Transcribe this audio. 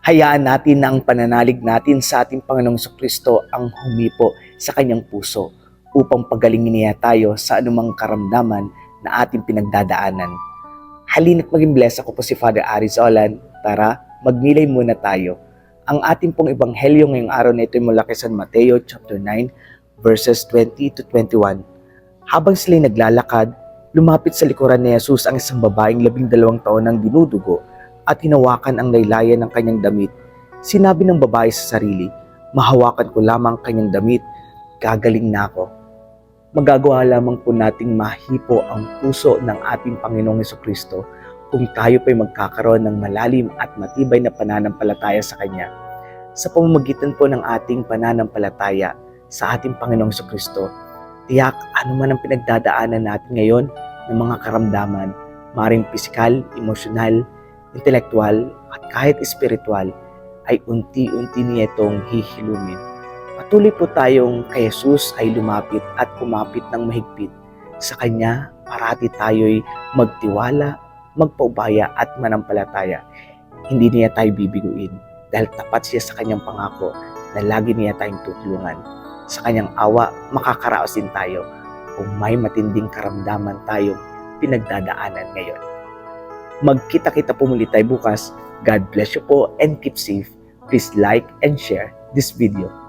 Hayaan natin na ang pananalig natin sa ating Panginoong Kristo ang humipo sa kanyang puso upang pagalingin niya tayo sa anumang karamdaman na ating pinagdadaanan. Halina't maging bless ako po si Father Arizolan. Tara, magnilay muna tayo. Ang ating pong ebanghelyo ngayong araw na ito ay mula kay San Mateo chapter 9 verses 20 to 21. Habang sila'y naglalakad, lumapit sa likuran ni Jesus ang isang babaeng labing dalawang taon ng dinudugo at hinawakan ang laylayan ng kanyang damit. Sinabi ng babae sa sarili, mahawakan ko lamang ang kanyang damit, gagaling na ako. Magagawa lamang po nating mahipo ang puso ng ating Panginoong Heso Kristo kung tayo pa'y magkakaroon ng malalim at matibay na pananampalataya sa Kanya. Sa pamamagitan po ng ating pananampalataya sa ating Panginoong Heso Kristo, tiyak ano man ang pinagdadaanan natin ngayon ng mga karamdaman, maring pisikal, emosyonal, intelektual, at kahit espiritual, ay unti-unti niya itong hihilumin. Patuloy po tayong kay Jesus ay lumapit at kumapit ng mahigpit. Sa Kanya, parati tayo'y magtiwala, magpaubaya at manampalataya. Hindi niya tayo bibiguin dahil tapat siya sa Kanyang pangako na lagi niya tayong tutulungan. Sa Kanyang awa, makakaraos din tayo kung may matinding karamdaman tayong pinagdadaanan ngayon. Magkita-kita po muli tayo bukas. God bless you po and keep safe. Please like and share this video.